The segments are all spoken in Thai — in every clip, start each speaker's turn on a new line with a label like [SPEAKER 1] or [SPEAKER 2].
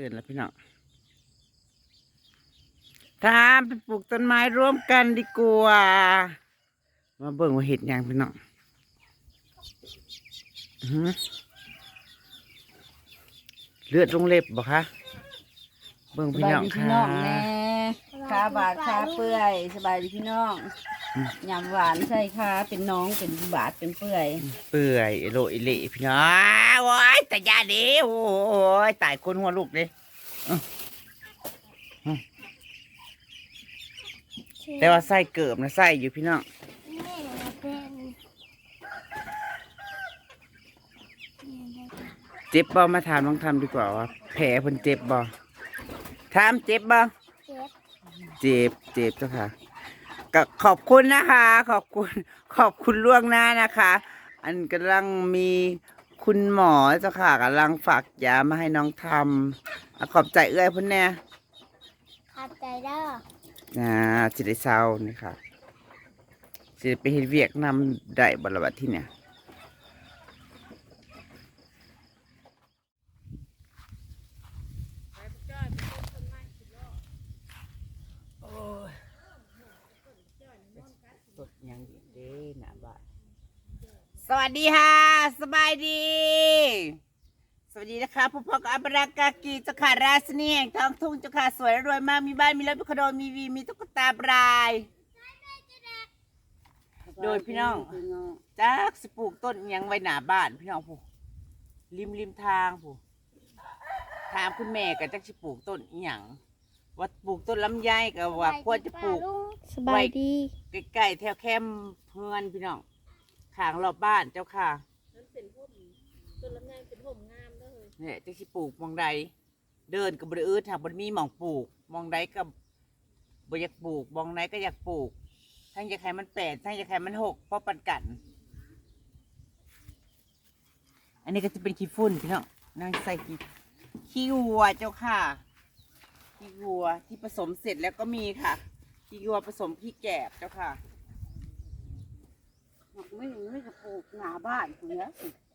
[SPEAKER 1] ตื่นแล้วพี่น้องทามไปปลูกต้นไม้ร่วมกันดีกว่ามาเบิ่งว่าเห็ดยังพี่น้องเลือดลงเล็บบ่คะเบิ่งพี่น้องค่ะ
[SPEAKER 2] น้อง ขาบาดขาเปื่อยสบายดีพี่น้องยำหวานใส่ขาเป็นน้องเป็นบาดเป็นเปื่อย
[SPEAKER 1] เปื่อยโลอิเละพี่น้องโอ้ยแต่ยาดีโอ้ยตายคนหัวลูกเลยแต่ว่าไส้เกิบนะไส้อยู่พี่น้อง
[SPEAKER 3] เจ็
[SPEAKER 1] บบ่มาถามน้องทำดีกว่าว่าแผลเพิ่นเจ็บบ่ถามเจ็บบ่
[SPEAKER 3] เจ็บ
[SPEAKER 1] เจ็บเจ็บเจ้าค่ะก็ขอบคุณนะคะ ขอบคุณขอบคุณล่วงหน้านะคะ อันกำลังมีคุณหมอเจ้าค่ะกำลังฝากยามาให้น้องทำอะขอบใจเอื้อยเพุ่นแน่
[SPEAKER 3] ขับใจเด้อ
[SPEAKER 1] นะสิได้เศร้านี่ค่ะสิได้ไปเฮ็ดเวียกนำได้บ่ละบัดที่เนี่ยโอ้ยสดยังอีกเด้หน้าบ้าน สวัสดีค่ะ สบายดี สวัสดีนะคะผู้พบกับอัปรากากีเจ้าค่ะราชนีแห่งท้องทุ่งเจ้าค่ะสวยและรวยมากมีบ้านมีรถมีคอนโดมีวีมีตุ๊กตาบราย โดยพี่น้อง จักสิปลูกต้นอิหยังไว้หน้าบ้านพี่น้องผู้ริมริมทางผู้ถามคุณแม่ก็จักสิปลูกต้นอิหยังว่าปลูกต้นลำไยก็ว่าควรจะปลูก
[SPEAKER 3] สบายดี
[SPEAKER 1] ใกล้ๆแถวแคมป์เพื่อนพี่น้อง ข้างรอบบ้านเจ้าค่ะ
[SPEAKER 4] นั่นเป็นพุ่มต้นลำไยเป็นพุ่มงามเด้อเฮ้ย
[SPEAKER 1] เนี่ยจะสิปลูกหมองใด เดินกับบริอืดหากบริมีหมองปลูกหมองใดกับบอยากปลูกหมองใดก็อยากปลูก ทั้งอยากให้มันแปดทั้งอยากให้มันหกเพราะปันกัน อันนี้ก็จะเป็นขี้ฝุ่นพี่น้องนั่งใส่ขี้ขี้วัวเจ้าค่ะขี้วัวที่ผสมเสร็จแล้วก็มีค่ะขี้วัวผสมขี้แกบเจ้าค่ะ
[SPEAKER 2] ไม่ไม่จะปลูกหน้าบ้านคุณเนี้ย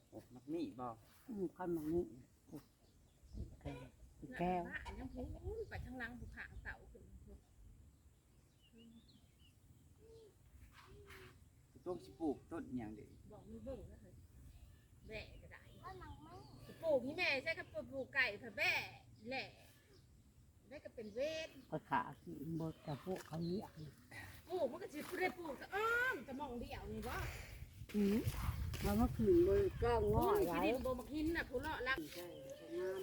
[SPEAKER 1] โอ้มักนี่บอก
[SPEAKER 2] คันมันนี่แก้ว
[SPEAKER 4] น่ะอันยังพุ่นไปทางหลังภูผางเสาขึ้น
[SPEAKER 1] ต้องสิปลูกต้นอย่างเดียว
[SPEAKER 4] บอกมีเบิ่งนะเฮ้ยแบะก็ได้ปลูกนี่แม่ใช่ครับปลูกไก่ค่ะแบะแหละได้ก็เป็นเวท
[SPEAKER 2] ขาขี้บดกับพวกเขาเนี้ย
[SPEAKER 4] ปลูกมันก็สิได้ปลูกแต่อ้อมจะมองเดียวนี่บ่
[SPEAKER 2] มันก็ขึ้นบนก้างง้อ
[SPEAKER 4] อุ้ย
[SPEAKER 2] ไร
[SPEAKER 4] ที่ดินบ่มักหินน่ะผู้เลาะลัก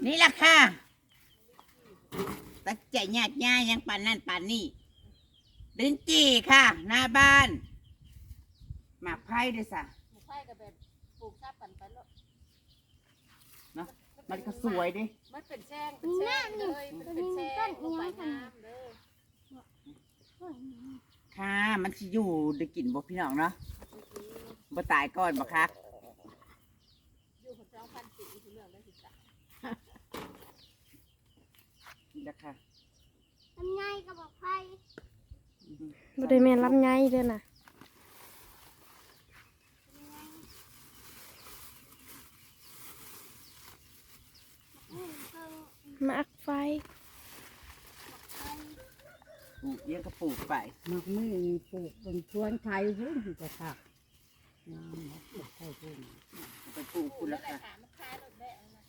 [SPEAKER 1] นี่แหละค่ะตัดใจญาติญายังป่านนั่นป่านนี่ลิ้นจี่ค่ะ หน้าบ้าน หมากไผ่ด้วยสะ
[SPEAKER 4] ใช่ก็แบบปลูกซับกันไปแล้ว
[SPEAKER 1] เนาะมันก็สวยดิ
[SPEAKER 4] มันเป็นแช่งเป็นแช่งเลยมันเป็นแช่งลงไปน้ำเด้อ
[SPEAKER 1] ค่ะ มันสิอยู่ได้กลิ่นบ่พี่น้องเนาะบ่ตายก่อนบ่คะ
[SPEAKER 4] อยู่ของเจ้าพันปีคือเรื่องได้ศึกษา
[SPEAKER 1] นี่แหละค่ะ
[SPEAKER 3] ลำไยกระบอกไฟ
[SPEAKER 5] บ่ได้แม่นลำไยเด้อน่ะมักไฟ
[SPEAKER 1] ปลูกเยอะก็ปลูกไป
[SPEAKER 2] มันไม่ปลูกเป็นชวนไทยพุ่นที่จะขักน้ำปลูกไทยพุ่น
[SPEAKER 1] ไปปลูกคุณละค่ะ
[SPEAKER 4] ถามมันคล้ายรถแบะนะ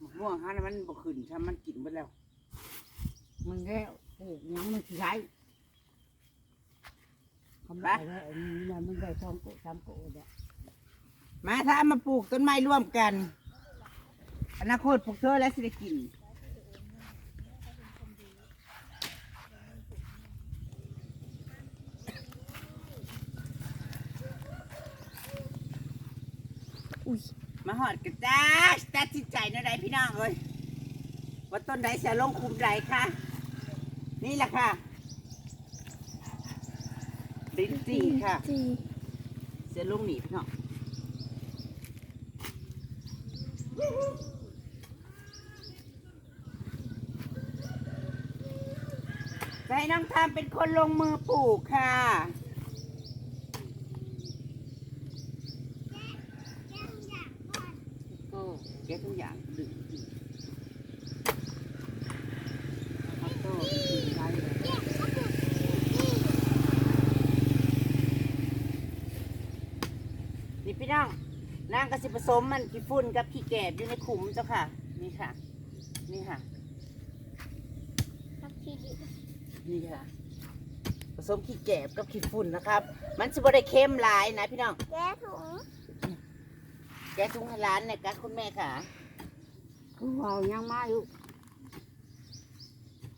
[SPEAKER 1] มะม่วงฮะมันบ่ขึ้นถ้ามันกินไปแล้ว
[SPEAKER 2] มันแล้วปลูกยังมันใช้คำว่าแล้วมันมันได้ทองโกทำโกเนี่ย
[SPEAKER 1] มาถ้ามาปลูกต้นไม้ร่วมกันอนาคตพวกเธอและสิได้กิน
[SPEAKER 5] อุ้ย
[SPEAKER 1] มาหอดกันจ้าตัดสินใจในใดพี่น้องเอ้ยว่าต้นใดจะลงคุมใดคะนี่แหละค่ะลิ้นจี่ค่ะ
[SPEAKER 5] จี
[SPEAKER 1] เสียลงหนีพี่น้องจะให้น้องทำเป็นคนลงมือปลูกค่ะ
[SPEAKER 2] ก็
[SPEAKER 1] แกะทุกอย่างดึง
[SPEAKER 2] ข้าวโต้กินได้เลย
[SPEAKER 3] แยกก็คือนี่
[SPEAKER 1] นี่ พี่น้องนางก็สิผสมมันขี้ฝุ่นกับขี้แกบอยู่ในขุมเจ้าค่ะ นี่ค่ะ นี่ค่ะ
[SPEAKER 3] ทักทีดี
[SPEAKER 1] นี่ค่ะ ผสมขี้แกบกับขี้ฝุ่นนะครับ มันจะบ่ได้เค็มหลายนะพี่น้อง
[SPEAKER 3] แกถุง
[SPEAKER 1] แกะถุงให้ร้านเนี่ยกะคุณแม่ค่ะ
[SPEAKER 2] คือเฮายังมาอยู่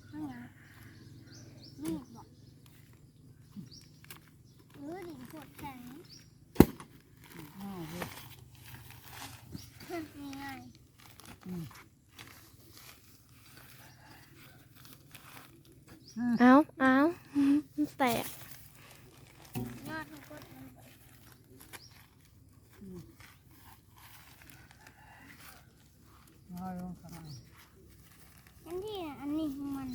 [SPEAKER 3] ข้างหน้านี่บอกหรือดินปวดแข็ง
[SPEAKER 2] อ้าวเว้ย
[SPEAKER 3] ง่าย
[SPEAKER 5] เอาเอามันแตก
[SPEAKER 3] ยอดทุกคนมันไป
[SPEAKER 2] น้อยลงข้างล่าง
[SPEAKER 3] อันที่อันนี้ของมัน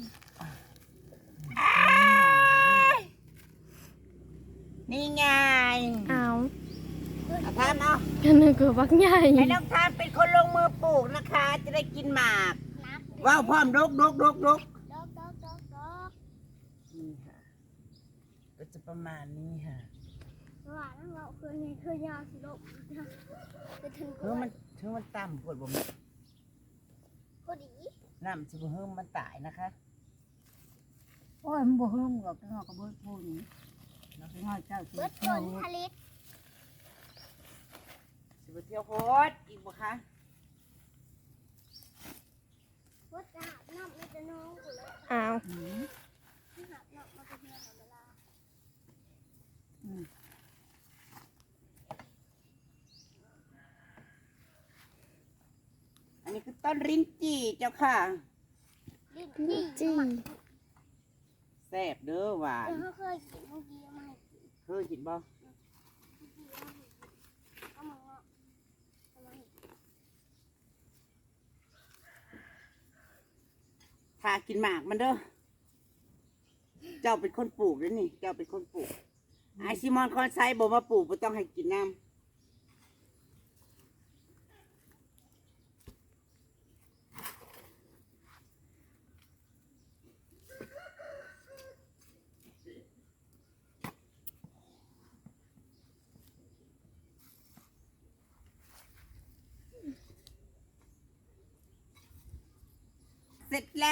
[SPEAKER 1] นี่ไง
[SPEAKER 5] เอา
[SPEAKER 1] เอาทำเอา
[SPEAKER 5] กันนึกว่าบักใหญ่
[SPEAKER 1] ให้น้องทามเป็นคนลงมือปลูกนะคะ จะได้กินหมาก
[SPEAKER 3] นัก
[SPEAKER 1] ว้าวพร้อมดกดกดกดก
[SPEAKER 3] ดอกดอกดอกดอก
[SPEAKER 1] นี่ค่ะ ก็จะ ประมาณนี้ค่ะ
[SPEAKER 3] ว่าแล้วเราเคยเคยยาวสิลูกจะถึง
[SPEAKER 1] เฮ้ยมันเฮ้ยมันต่ำปวดบ่ม
[SPEAKER 3] ก็ดี
[SPEAKER 1] น้ำสิบ่เฮ้ยมันตายนะคะ
[SPEAKER 2] โอ้ยมันบ่เฮิมหรอกเนาะก็เบิดพูนี้เราไปน้อยเจ้าสิ
[SPEAKER 3] เบิดผ
[SPEAKER 2] เที่ยว
[SPEAKER 3] ลผลิต
[SPEAKER 1] สิบ่เที่ยวโคตรอีกบ่คะ
[SPEAKER 3] เบิดจะหาบน้ำไม่จะน้องกูเลย
[SPEAKER 5] เอา
[SPEAKER 2] อืม
[SPEAKER 3] หาบน้ำมาเป็นเพื่อนเวลา
[SPEAKER 2] อืม
[SPEAKER 1] อันนี้คือ ต้นรินจีเจ้าค่ะ
[SPEAKER 3] ลิ้น
[SPEAKER 5] นี่
[SPEAKER 3] จี้
[SPEAKER 5] จี้
[SPEAKER 1] แซ่บเด้อหวา
[SPEAKER 3] เอนอเขาเคยกินเมื่อกี้เอามาให้กิน
[SPEAKER 1] เคยกินบ่
[SPEAKER 3] เมื่อกี้เอามาให้กินเอามาเงาะเอามาให้กิน
[SPEAKER 1] ถ้ากินหมากมันเด้อเจ้าเป็นคนปลูกเด้อนี่ เจ้าเป็นคนปลูกไอซิมอนคอนไซบอกมาปลูกบ่ต้องให้กินน้ำ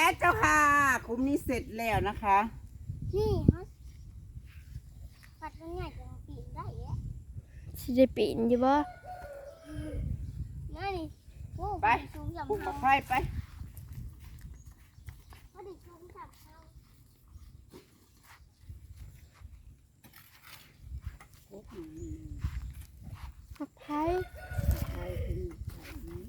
[SPEAKER 1] แล้วเจ้าค่ะ คุ้มนี้เสร็จแล้วนะคะ
[SPEAKER 3] นี่ฮะปัดมันใหญ่จังปีนได้แยะ
[SPEAKER 5] สิได้ปีนอยู่บ่
[SPEAKER 3] ง่ายนี่โอ้
[SPEAKER 1] ไป
[SPEAKER 3] สูงสาม
[SPEAKER 1] ปลูก
[SPEAKER 3] เท่า
[SPEAKER 1] ตะไคร้ไป
[SPEAKER 3] พอดีสูงสามเท่า
[SPEAKER 5] มักไผ่
[SPEAKER 2] ใช่คือแบบนี้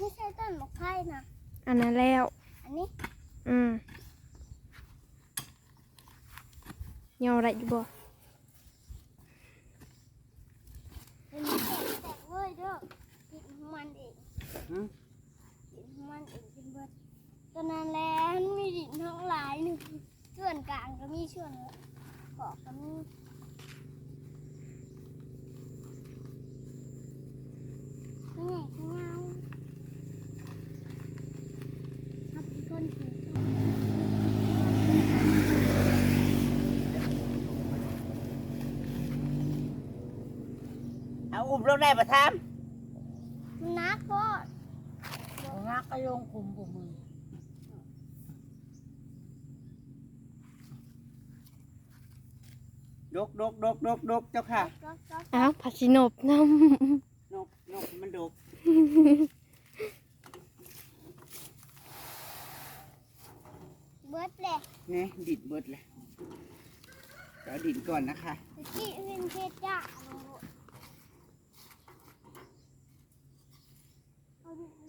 [SPEAKER 3] ไม่ใช่ต้ นหมกไผ่นะ
[SPEAKER 5] อันนั้นแล้ว
[SPEAKER 3] อันนี้
[SPEAKER 5] อืมยอได้อยู่บ่
[SPEAKER 3] เป็นแตกแตกเลยเด้อกินของมันเอง
[SPEAKER 1] หืม
[SPEAKER 3] กินของมันเองเป็นเบิดตอนนั้นแหละมันมีดินทั้งหลายหนึ่งส่วนกลางก็มีส่วนขอบก็มีนี่ไงข้างเงาครับเป็นคนถือ
[SPEAKER 1] เอาอุ้ มลงได้ปะทาม
[SPEAKER 3] นนักโคตร
[SPEAKER 2] เอางักก็ลงคุมปุมือ
[SPEAKER 1] ดกดกดกดกดกเจ้าค่ะ
[SPEAKER 3] ก็ก็
[SPEAKER 5] เอาผัดสินบน้
[SPEAKER 1] นกนกมันดก
[SPEAKER 3] เบิดแหละ
[SPEAKER 1] นี่ดิดเบิดเลยเอาดินก่อนนะคะ
[SPEAKER 3] ตะกี้เป็นเพชรจ้าดิำ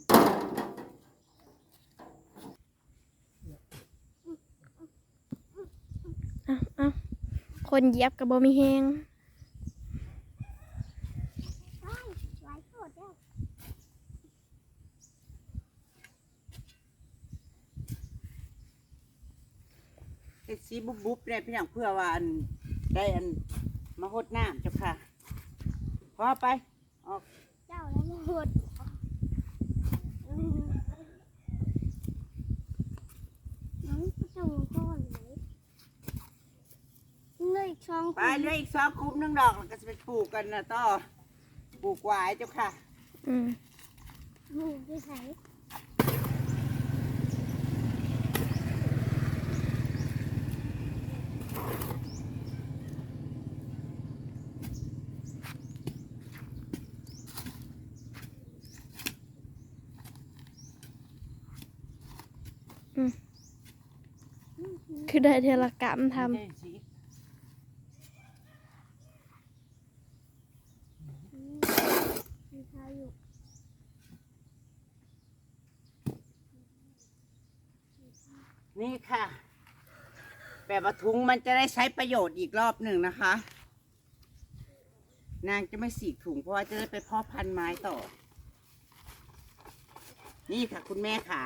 [SPEAKER 5] เอาเอา คนเหยียบกับบ่มีแฮง
[SPEAKER 3] ไว้ไว้โคตรเด้อ
[SPEAKER 1] เฮ็ดสีบุบบุบได้พี่น้องเพื่อว่าอันได้อันมาหดน้ำเจ้าค่ะอไปออก
[SPEAKER 3] เจ้าแล้วมาหดอืมน้องก็จะมาก้อนเลย เลยอีกช่อง
[SPEAKER 1] ไปเหลยอีกสองคุมหนึงดอกแล้วก็จะไปปลูกกันนะต่อปลูกหวายเจ้าค่ะ
[SPEAKER 5] อืม
[SPEAKER 3] หมูไปใส่
[SPEAKER 5] คือได้เทละกรรมทำ
[SPEAKER 1] ได้สิ
[SPEAKER 3] มีชาอยู่
[SPEAKER 1] นี่ค่ะ แบบว่าถุงมันจะได้ใช้ประโยชน์อีกรอบหนึ่งนะคะ นางจะไม่สีกถุงเพราะว่าจะได้ไปเพาะพันธุ์ไม้ต่อ นี่ค่ะ คุณแม่ขา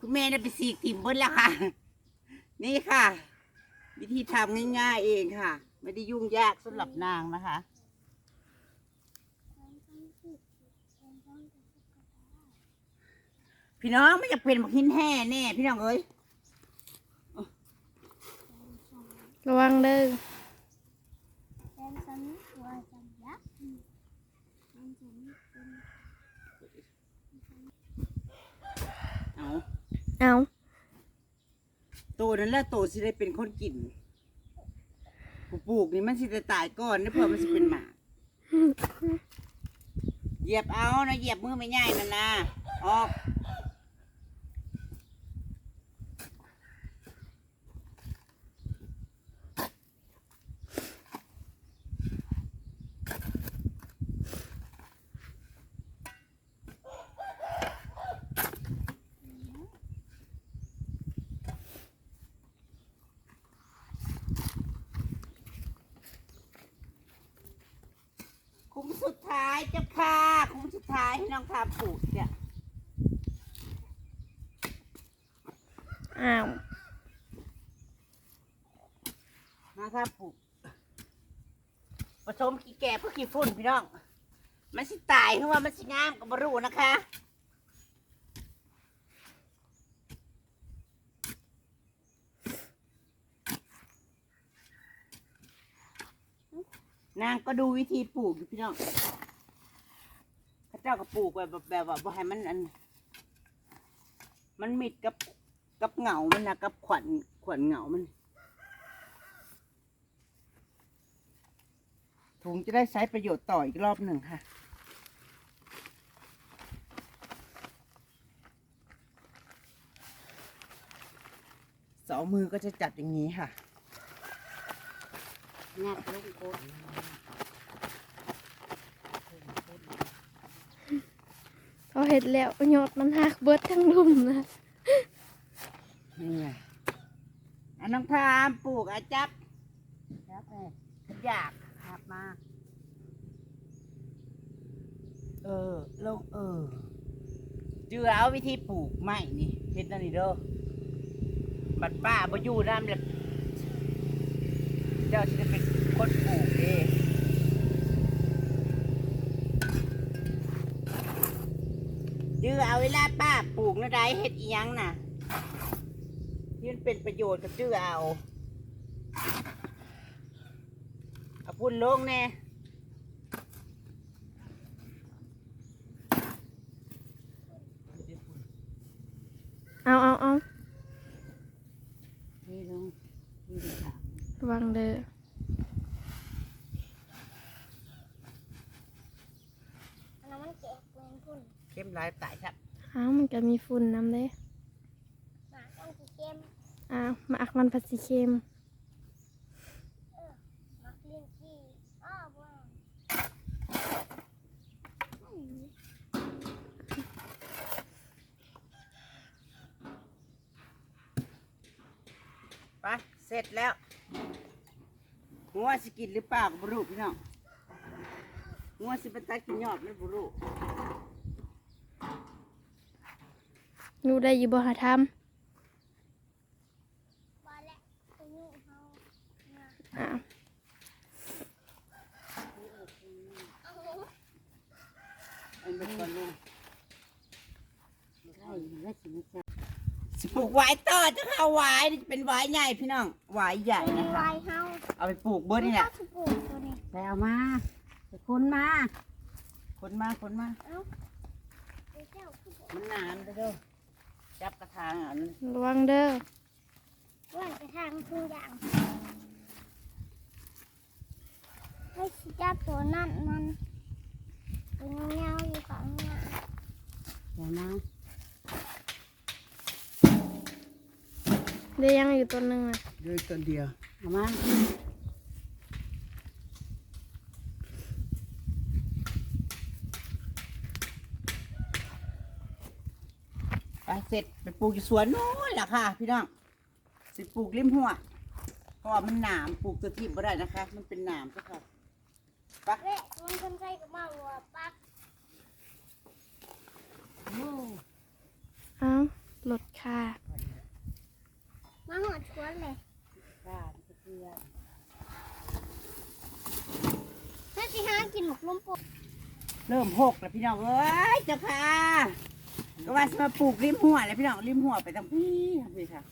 [SPEAKER 1] คุณแม่ได้ไปสีกถิ่มบิ้แล้วค่ะ นี่ค่ะ วิธีทำง่ายๆเองค่ะ ไม่ได้ยุ่งยากสำหรับนางนะคะพี่น้องไม่จะเป็นบักหินแห่แน่พี่น้องเอ้ย
[SPEAKER 5] ระวังเด้อ
[SPEAKER 3] แฟนฉันว่าจะยักษ์แฟนฉันเป็น
[SPEAKER 1] เอา
[SPEAKER 5] เอา
[SPEAKER 1] ตัวนั้นแหละตัวสิได้เป็นคนกินผู้ปลูกนี่มันสิจะตายก่อนนะเพื่อมันสิเป็นหมาเหยียบเอานะเหยียบมือไม่ง่ายนะนะออก คุ้มสุดท้ายเจ้าค่ะคุ้มสุดท้ายให้น้องทาปลูกเนี่ย
[SPEAKER 5] อ้าว
[SPEAKER 1] มาทาปลูกผสมขี้แก่เพื่อขี้ฝุ่นพี่น้อง มันสิตายเพราะว่ามันสิงามกับบรูนะคะ นางก็ดูวิธีปลูกอยู่พี่น้องพระเจ้าก็ปลูกแบบแบบว่าบ่ให้มันอัน มันมิดกับกับเหงา มันนะกับขวัญขวัญเหงา มัน ถุงจะได้ใช้ประโยชน์ต่ออีกรอบหนึ่งค่ะสองมือก็จะจับอย่างนี้ค่ะ งัดลงก้น
[SPEAKER 5] เขาเห็ดแล้วยอดมันหักเบิดทั้งลุ่มนะ
[SPEAKER 1] นี่ไงอันน้องพรามปลูกอาจับจับเลยอยากหักมา เออลงเออเจือเอาวิธีปลูกไม้นี่เห็ดนั่นนี่เด้อบัดป้าบ่อยู่น้ำเลย เจ้าจะเป็นคนปลูกเองเจือเอาเวลาป้าปลูกนะได้เห็ดอียังน่ะยื่นเป็นประโยชน์กับเจือเอา เอาพุ่นลงแน่
[SPEAKER 5] เอาเอาเอา
[SPEAKER 1] นี่ลงนี่ลงค่ะ
[SPEAKER 5] ระวังเด้อ
[SPEAKER 3] อันนั้นมันแกะเปลืองพุ่น
[SPEAKER 1] เข้มหลายตายครับ
[SPEAKER 5] เอามัน ก็มีฝุ่นนำเด้
[SPEAKER 3] หมาต้องสีเข้ม
[SPEAKER 5] อ้าวมาอักมันผัดสีเค็ม
[SPEAKER 3] หมักเลี้ยงขี้อ้าวว้าวอืม
[SPEAKER 1] ไปเสร็จแล้วงัวสิกินหรือเปล่าก็บรูพี่น้องงัวสิเป็นตากินยอดไม่บรู
[SPEAKER 5] อยู่ได้อยู่บ่หาท
[SPEAKER 3] บอแล้วตัวนี้เขาำ
[SPEAKER 5] อ้าว
[SPEAKER 3] โอ้โห
[SPEAKER 1] ไปก่อนลูก
[SPEAKER 2] ใช่แล้วสิไม่ใช่
[SPEAKER 1] สิปลูกหวายต่อเจ้าค่ะหวายนี่เป็นหวายใหญ่พี่น้องหวายใหญ่
[SPEAKER 3] เป็น
[SPEAKER 1] นะคะ
[SPEAKER 3] ลายเฮา
[SPEAKER 1] เอาไปปลูกเบิร์ดนี่แหละ
[SPEAKER 3] ถูกปลูกตัวนี้
[SPEAKER 2] ไปเอามาไปคนมา
[SPEAKER 1] คนมาคนมา
[SPEAKER 3] เอ้าเดี๋ยวเจ้าคือบอก
[SPEAKER 1] มันหนามเด้อ จับกระถางอะ
[SPEAKER 5] ระวังเด้อ
[SPEAKER 3] ว่าจะทางทุกอย่างให้สิจับตัวนั่นมันเป็นเงาๆอยู่ข้างหน้า
[SPEAKER 2] เดี๋ยวนะ
[SPEAKER 5] เดี๋ยวยังอยู่ตัวหนึงอะ
[SPEAKER 1] เดินต้นเดียว
[SPEAKER 2] เอามา
[SPEAKER 1] เสร็จไปปลูกอยู่สวนนู้นแหละค่ะ พี่น้องสิปลูกริมหัวเพราะว่ามันหนามปลูกตัวที่บ่ได้นะคะ มันเป็นหนามเจ้าค่ะ
[SPEAKER 3] เละมันคนใช้กับมาวัวปัก
[SPEAKER 5] เอ้าหลดค่ะ
[SPEAKER 3] มาหอดชวนเลย
[SPEAKER 2] บ้านเพื่อน
[SPEAKER 3] ถ้าสิหากินหมกลมปก
[SPEAKER 1] เริ่มหกแล้วพี่น้องเอ้ยเจ้าค่ะ ก็ว่าจะมาปลูกริมหัวเลยพี่น้องริมหัวไปทางพี่นี่ค่ะ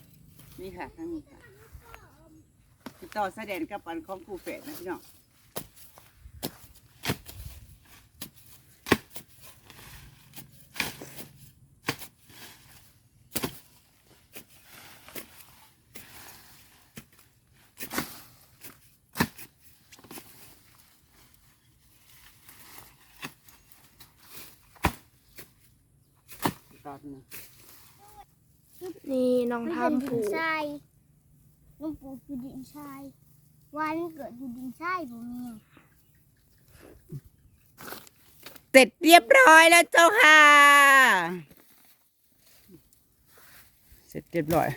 [SPEAKER 1] นี่ค่ะทางนี้ค่ะติดต่อแสดงกับปันของกูเฟสนะพี่น้อง ตอนนี้
[SPEAKER 5] นี่น้อง
[SPEAKER 3] มัน
[SPEAKER 5] ทำ
[SPEAKER 3] เป็นดิ
[SPEAKER 5] ผู
[SPEAKER 3] น
[SPEAKER 5] ก
[SPEAKER 3] ทรายลมปลูกอยู่ดินทรายวันเกิดอยู่ดินทรายผมมี
[SPEAKER 1] เสร็จเรียบร้อยแล้วเจ้าค่ะ เสร็จเรียบร้อย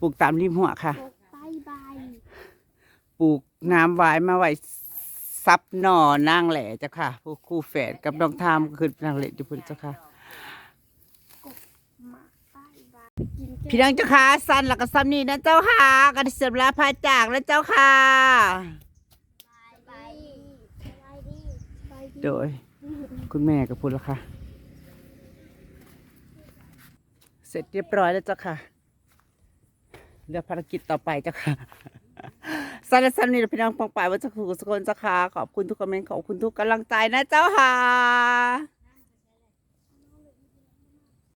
[SPEAKER 1] ปลูกตามริมหัวค่ะ
[SPEAKER 3] ปลูกใบใบ
[SPEAKER 1] ปลูกน้ำไว้มาไว้ซับหน่อนางแหล่เจ้าค่ะ พวกคู่แฝดกับน้องทามก็คือนางแหล่อยู่พุ่นเจ้าค่ะ
[SPEAKER 3] หมากใบใบกิน
[SPEAKER 1] พี่น้องเจ้าค่ะสั้นแล้วก็ซ้ำนี่นะเจ้าค่ะกันเสียมลาพาจากแล้วเจ้าค่ะ
[SPEAKER 3] ใบใบดีใบดี
[SPEAKER 1] โดย คุณแม่กับพุ่นแล้วค่ะ เสร็จเรียบร้อยแล้วเจ้าค่ะเหลือภารกิจต่อไปเจ้าค่ะสั้นและซ้ำนี่เราพี่น้องปองป่ายว่าจะคุยกับสกลเจ้าค่ะขอบคุณทุกคอมเมนต์ขอบคุณทุกกำลังใจนะเจ้าค่ะ